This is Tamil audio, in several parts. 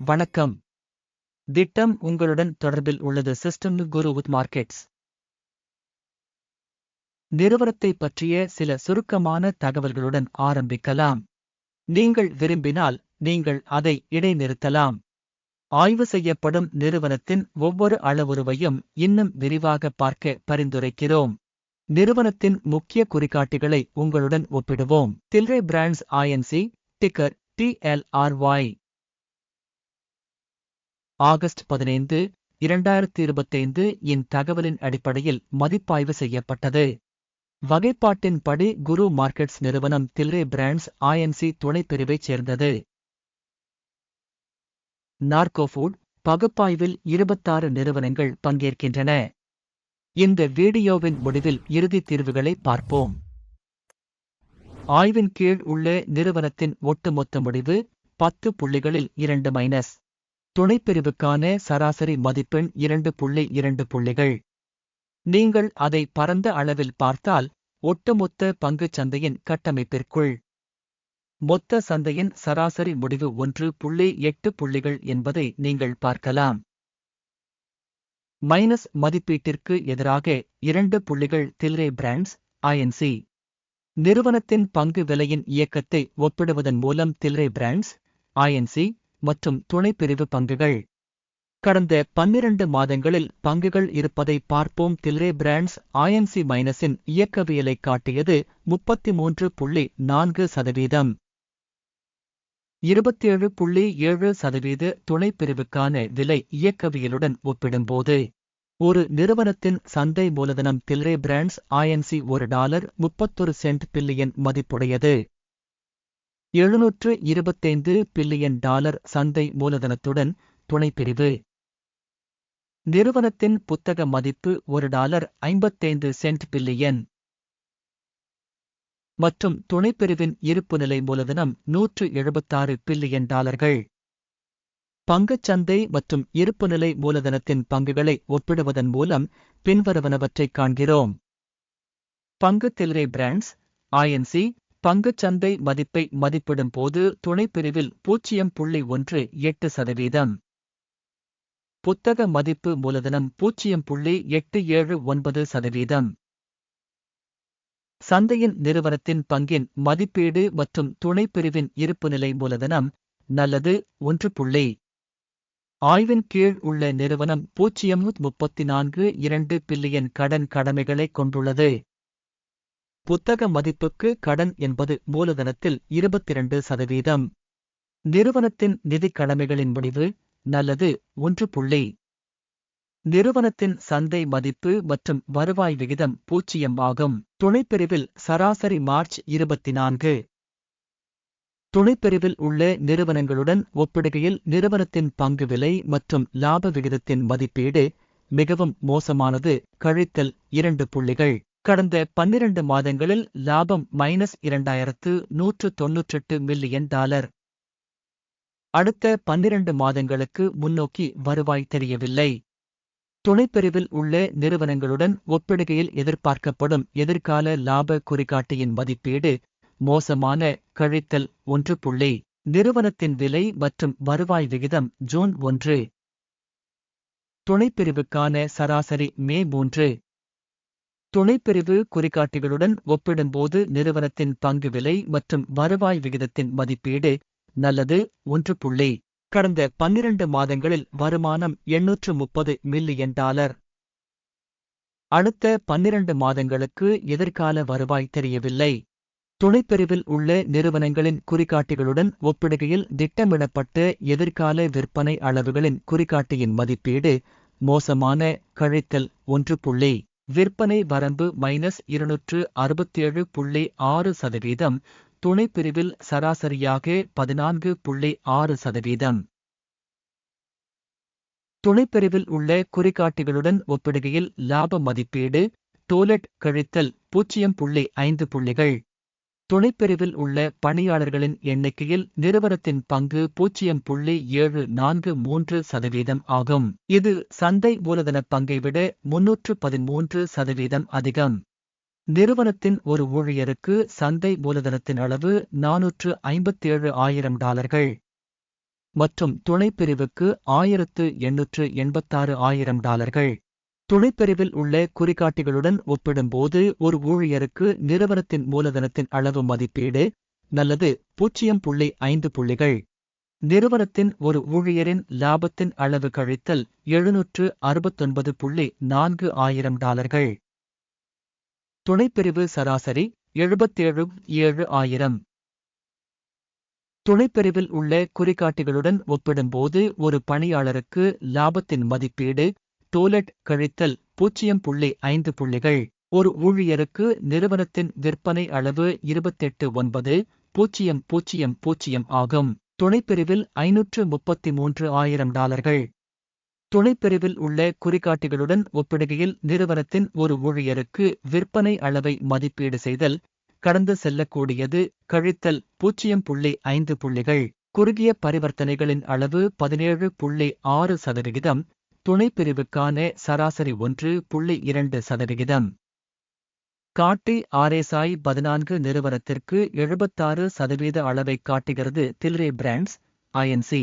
வணக்கம். திட்டம் உங்களுடன் தொடர்பில் உள்ளது. சிஸ்டம் குரு வித் மார்க்கெட்ஸ் நிறுவனத்தை பற்றிய சில சுருக்கமான தகவல்களுடன் ஆரம்பிக்கலாம். நீங்கள் விரும்பினால் நீங்கள் அதை இடைநிறுத்தலாம். ஆய்வு செய்யப்படும் நிறுவனத்தின் ஒவ்வொரு அளவுருவையும் இன்னும் விரிவாக பார்க்க பரிந்துரைக்கிறோம். நிறுவனத்தின் முக்கிய குறிகாட்டிகளை உங்களுடன் ஒப்பிடுவோம். Tilray Brands Inc ticker TLRY August பதினைந்து இரண்டாயிரத்தி இருபத்தைந்து இன் தகவலின் அடிப்படையில் மதிப்பாய்வு செய்யப்பட்டது. வகைப்பாட்டின்படி குரு மார்க்கெட்ஸ் நிறுவனம் தில்ரே பிராண்ட்ஸ் ஐஎன்சி துணைப்பிரிவைச் சேர்ந்தது. நார்கோஃபுட் பகுப்பாய்வில் இருபத்தாறு நிறுவனங்கள் பங்கேற்கின்றன. இந்த வீடியோவின் முடிவில் இறுதி தீர்வுகளை பார்ப்போம். ஆய்வின் கீழ் உள்ள நிறுவனத்தின் ஒட்டுமொத்த முடிவு பத்து புள்ளிகளில் இரண்டு மைனஸ். துணைப்பிரிவுக்கான சராசரி மதிப்பெண் இரண்டு புள்ளி இரண்டு புள்ளிகள். நீங்கள் அதை பரந்த அளவில் பார்த்தால் ஒட்டுமொத்த பங்குச் சந்தையின் கட்டமைப்பிற்குள். மொத்த சந்தையின் சராசரி முடிவு ஒன்று புள்ளி எட்டு புள்ளிகள் என்பதை நீங்கள் பார்க்கலாம். மைனஸ் மதிப்பீட்டிற்கு எதிராக இரண்டு புள்ளிகள் தில்ரே பிராண்ட்ஸ் ஐஎன்சி நிறுவனத்தின் பங்கு விலையின் இயக்கத்தை ஒப்பிடுவதன் மூலம் தில்ரே பிராண்ட்ஸ் ஐஎன்சி மற்றும் துணைப்பிரிவு பங்குகள். கடந்த பன்னிரண்டு மாதங்களில் பங்குகள் இருப்பதை பார்ப்போம். தில்ரே பிராண்ட்ஸ் ஐஎம்சி மைனஸின் இயக்கவியலை காட்டியது முப்பத்தி மூன்று புள்ளி நான்கு சதவீதம். இருபத்தேழு புள்ளி ஏழு சதவீத துணைப்பிரிவுக்கான விலை இயக்கவியலுடன் ஒப்பிடும்போது ஒரு நிறுவனத்தின் சந்தை மூலதனம் தில்ரே பிராண்ட்ஸ் ஐஎன்சி ஒரு டாலர் முப்பத்தொரு சென்ட் பில்லியன் மதிப்புடையது. எழுநூற்று இருபத்தைந்து பில்லியன் டாலர் சந்தை மூலதனத்துடன் துணைப்பிரிவு. நிறுவனத்தின் புத்தக மதிப்பு ஒரு டாலர் ஐம்பத்தைந்து சென்ட் பில்லியன். மற்றும் துணைப்பிரிவின் இருப்புநிலை மூலதனம் நூற்று எழுபத்தாறு பில்லியன் டாலர்கள். பங்குச்சந்தை மற்றும் இருப்புநிலை மூலதனத்தின் பங்குகளை ஒப்பிடுவதன் மூலம் பின்வருவனவற்றைக் காண்கிறோம். பங்கு தில்ரே பிராண்ட்ஸ் ஐஎன்சி பங்குச்சந்தை மதிப்பை மதிப்பிடும் போது துணைப்பிரிவில் பூஜ்ஜியம் புள்ளி ஒன்று எட்டு சதவீதம். புத்தக மதிப்பு மூலதனம் பூஜ்ஜியம் புள்ளி எட்டு ஏழு ஒன்பது சதவீதம். சந்தையின் நிறுவனத்தின் பங்கின் மதிப்பீடு மற்றும் துணைப்பிரிவின் இருப்புநிலை மூலதனம் நல்லது ஒன்று புள்ளி. ஆய்வின் கீழ் உள்ள நிறுவனம் பூஜ்ஜியம் முப்பத்தி நான்கு இரண்டு பில்லியன் கடன் கடமைகளை கொண்டுள்ளது. புத்தக மதிப்புக்கு கடன் என்பது மூலதனத்தில் இருபத்திரண்டு சதவீதம். நிறுவனத்தின் நிதிக் கடமைகளின் முடிவு நல்லது ஒன்று புள்ளி. நிறுவனத்தின் சந்தை மதிப்பு மற்றும் வருவாய் விகிதம் பூஜ்ஜியம் ஆகும். துணைப்பிரிவில் சராசரி மார்ச் இருபத்தி நான்கு துணைப்பிரிவில் உள்ள நிறுவனங்களுடன் ஒப்பிடுகையில் நிறுவனத்தின் பங்கு விலை மற்றும் லாப விகிதத்தின் மதிப்பீடு மிகவும் மோசமானது. கழித்தல் இரண்டு புள்ளிகள். கடந்த பன்னிரண்டு மாதங்களில் லாபம் மைனஸ் இரண்டாயிரத்து நூற்று தொன்னூற்றெட்டு மில்லியன் டாலர். அடுத்த பன்னிரண்டு மாதங்களுக்கு முன்னோக்கி வருவாய் தெரியவில்லை. துணைப்பிரிவில் உள்ள நிறுவனங்களுடன் ஒப்பிடுகையில் எதிர்பார்க்கப்படும் எதிர்கால லாப குறிகாட்டியின் மதிப்பீடு மோசமான கழித்தல் ஒன்று புள்ளி நிறுவனத்தின் விலை மற்றும் வருவாய் விகிதம் ஜூன் ஒன்று. துணைப்பிரிவுக்கான சராசரி மே மூன்று. துணைப்பிரிவு குறிகாட்டிகளுடன் ஒப்பிடும்போது நிறுவனத்தின் பங்கு விலை மற்றும் வருவாய் விகிதத்தின் மதிப்பீடு நல்லது ஒன்று புள்ளி. கடந்த பன்னிரண்டு மாதங்களில் வருமானம் எண்ணூற்று முப்பது மில்லியன் டாலர். அடுத்த பன்னிரண்டு மாதங்களுக்கு எதிர்கால வருவாய் தெரியவில்லை. துணைப்பிரிவில் உள்ள நிறுவனங்களின் குறிகாட்டிகளுடன் ஒப்பிடுகையில் திட்டமிடப்பட்ட எதிர்கால விற்பனை அளவுகளின் குறிகாட்டியின் மதிப்பீடு மோசமான கழித்தல் ஒன்று புள்ளி. விற்பனை வரம்பு மைனஸ் இருநூற்று அறுபத்தேழு புள்ளி ஆறு சதவீதம் துணைப்பிரிவில் சராசரியாக பதினான்கு புள்ளி ஆறு சதவீதம். துணைப்பிரிவில் உள்ள குறிகாட்டிகளுடன் ஒப்பிடுகையில் லாப மதிப்பீடு டோலட் கழித்தல் பூஜ்ஜியம் புள்ளி ஐந்து புள்ளிகள். துணைப்பிரிவில் உள்ள பணியாளர்களின் எண்ணிக்கையில் நிறுவனத்தின் பங்கு பூஜ்ஜியம் புள்ளி ஏழு நான்கு மூன்று சதவீதம் ஆகும். இது சந்தை மூலதன பங்கை விட முன்னூற்று பதிமூன்று சதவீதம் அதிகம். நிறுவனத்தின் ஒரு ஊழியருக்கு சந்தை மூலதனத்தின் அளவு நானூற்று ஐம்பத்தேழு ஆயிரம் டாலர்கள். மற்றும் துணைப்பிரிவுக்கு ஆயிரத்து எண்ணூற்று எண்பத்தாறு ஆயிரம் டாலர்கள். துணைப்பிரிவில் உள்ள குறிகாட்டிகளுடன் ஒப்பிடும்போது ஒரு ஊழியருக்கு நிறுவனத்தின் மூலதனத்தின் அளவு மதிப்பீடு நல்லது பூஜ்ஜியம் புள்ளி ஐந்து புள்ளிகள். நிறுவனத்தின் ஒரு ஊழியரின் லாபத்தின் அளவு கழித்தல் எழுநூற்று அறுபத்தொன்பது புள்ளி நான்கு ஆயிரம் டாலர்கள். துணைப்பிரிவு சராசரி எழுபத்தேழு ஏழு ஆயிரம். துணைப்பிரிவில் உள்ள குறிகாட்டிகளுடன் ஒப்பிடும்போது ஒரு பணியாளருக்கு லாபத்தின் மதிப்பீடு டோலெட் கழித்தல் பூஜ்ஜியம் புள்ளி ஐந்து புள்ளிகள். ஒரு ஊழியருக்கு நிறுவனத்தின் விற்பனை அளவு இருபத்தெட்டு ஒன்பது பூஜ்ஜியம் பூஜ்ஜியம் பூஜ்ஜியம் ஆகும். துணைப்பிரிவில் ஐநூற்று முப்பத்தி மூன்று ஆயிரம் டாலர்கள். துணைப்பிரிவில் உள்ள குறிகாட்டிகளுடன் ஒப்பிடுகையில் நிறுவனத்தின் ஒரு ஊழியருக்கு விற்பனை அளவை மதிப்பீடு செய்தல் கடந்து செல்லக்கூடியது கழித்தல் பூஜ்ஜியம் புள்ளி ஐந்து புள்ளிகள். குறுகிய பரிவர்த்தனைகளின் அளவு பதினேழு புள்ளி ஆறு சதவிகிதம் துணைப்பிரிவுக்கான சராசரி ஒன்று புள்ளி இரண்டு சதவிகிதம். காட்டி ஆர்எஸ்ஐ பதினான்கு நிறுவனத்திற்கு எழுபத்தாறு சதவீத அளவை காட்டுகிறது தில்ரே பிராண்ட்ஸ் ஐஎன்சி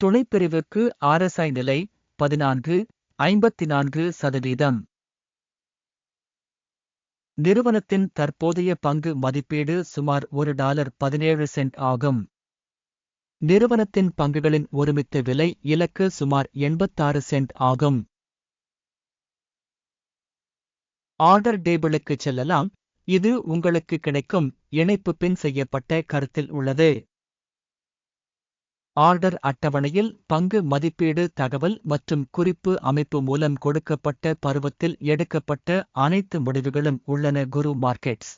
துணைப்பிரிவுக்கு ஆர்எஸ்ஐ நிலை பதினான்கு ஐம்பத்தி நான்கு சதவீதம். நிறுவனத்தின் தற்போதைய பங்கு மதிப்பீடு சுமார் ஒரு டாலர் பதினேழு சென்ட் ஆகும். நிறுவனத்தின் பங்குகளின் ஒருமித்த விலை இலக்கு சுமார் எண்பத்தாறு சென்ட் ஆகும். ஆர்டர் டேபிளுக்கு செல்லலாம். இது உங்களுக்கு கிடைக்கும் இணைப்பு பின் செய்யப்பட்ட கருத்தில் உள்ளது. ஆர்டர் அட்டவணையில் பங்கு மதிப்பீடு தகவல் மற்றும் குறிப்பு அமைப்பு மூலம் கொடுக்கப்பட்ட பருவத்தில் எடுக்கப்பட்ட அனைத்து முடிவுகளும் உள்ளன. குரு மார்க்கெட்ஸ்.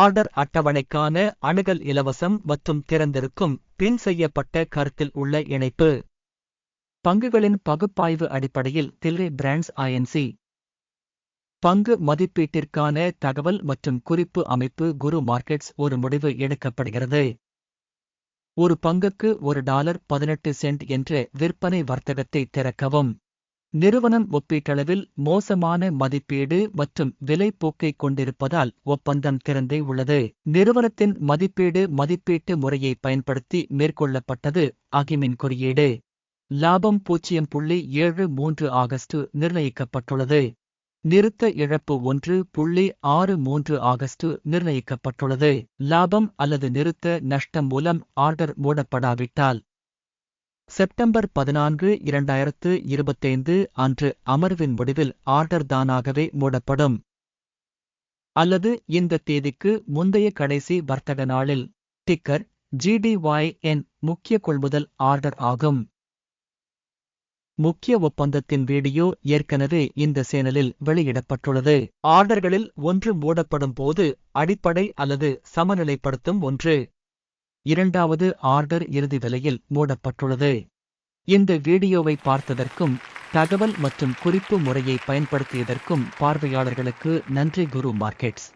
ஆர்டர் அட்டவணைக்கான அணுகல் இலவசம் மற்றும் திறந்திருக்கும் பின் செய்யப்பட்ட கருத்தில் உள்ள இணைப்பு. பங்குகளின் பகுப்பாய்வு அடிப்படையில் தில்லை பிராண்ட்ஸ் ஐஎன்சி பங்கு மதிப்பீட்டிற்கான தகவல் மற்றும் குறிப்பு அமைப்பு குரு மார்க்கெட்ஸ் ஒரு முடிவு எடுக்கப்படுகிறது. ஒரு பங்குக்கு ஒரு டாலர் பதினெட்டு சென்ட் என்ற விற்பனை வர்த்தகத்தை திறக்கவும். நிறுவனம் ஒப்பீட்டளவில் மோசமான மதிப்பீடு மற்றும் விலை கொண்டிருப்பதால் ஒப்பந்தம் திறந்தே உள்ளது. நிறுவனத்தின் மதிப்பீடு மதிப்பீட்டு முறையை பயன்படுத்தி மேற்கொள்ளப்பட்டது அகிமின் குறியீடு. லாபம் பூஜ்ஜியம் புள்ளி ஏழு மூன்று ஆகஸ்ட் நிர்ணயிக்கப்பட்டுள்ளது. நிறுத்த இழப்பு ஒன்று புள்ளி ஆறு மூன்று ஆகஸ்ட் நிர்ணயிக்கப்பட்டுள்ளது. லாபம் அல்லது நிறுத்த நஷ்டம் மூலம் ஆர்டர் மூடப்படாவிட்டால் செப்டம்பர் பதினான்கு இரண்டாயிரத்து இருபத்தைந்து அன்று அமர்வின் முடிவில் ஆர்டர் தானாகவே மூடப்படும். அல்லது இந்த தேதிக்கு முந்தைய கடைசி வர்த்தக நாளில். டிக்கர் ஜிடிஒய்என் முக்கிய கொள்முதல் ஆர்டர் ஆகும். முக்கிய ஒப்பந்தத்தின் வீடியோ ஏற்கனவே இந்த சேனலில் வெளியிடப்பட்டுள்ளது. ஆர்டர்களில் ஒன்று மூடப்படும் போது அடிப்படை அல்லது சமநிலைப்படுத்தும் ஒன்று. இரண்டாவது ஆர்டர் இறுதி விலையில் மூடப்பட்டுள்ளது. இந்த வீடியோவை பார்த்ததற்கும் தகவல் மற்றும் குறிப்பு முறையை பயன்படுத்தியதற்கும் பார்வையாளர்களுக்கு நன்றி குரு மார்க்கெட்ஸ்.